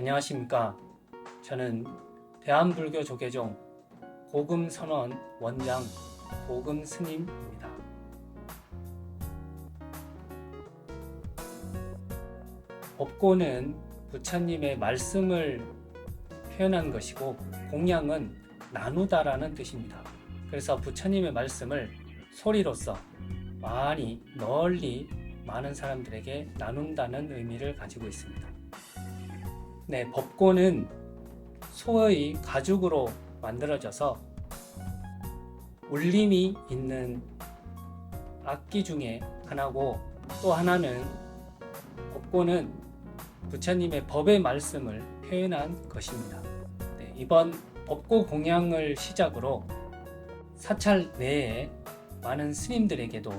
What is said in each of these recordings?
안녕하십니까. 저는 대한불교 조계종 고금선원 원장 고금스님입니다. 법고는 부처님의 말씀을 표현한 것이고 공양은 나누다라는 뜻입니다. 그래서 부처님의 말씀을 소리로서 많이 널리 많은 사람들에게 나눈다는 의미를 가지고 있습니다. 네, 법고는 소의 가죽으로 만들어져서 울림이 있는 악기 중에 하나고 또 하나는 법고는 부처님의 법의 말씀을 표현한 것입니다. 네, 이번 법고 공양을 시작으로 사찰 내에 많은 스님들에게도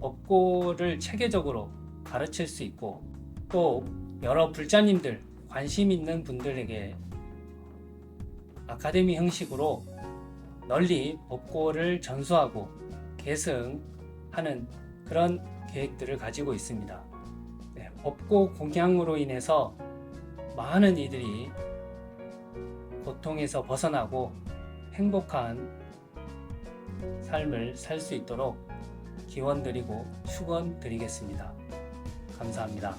법고를 체계적으로 가르칠 수 있고 또 여러 불자님들 관심 있는 분들에게 아카데미 형식으로 널리 법고를 전수하고 계승하는 그런 계획들을 가지고 있습니다. 네, 법고 공양으로 인해서 많은 이들이 고통에서 벗어나고 행복한 삶을 살 수 있도록 기원 드리고 축원 드리겠습니다. 감사합니다.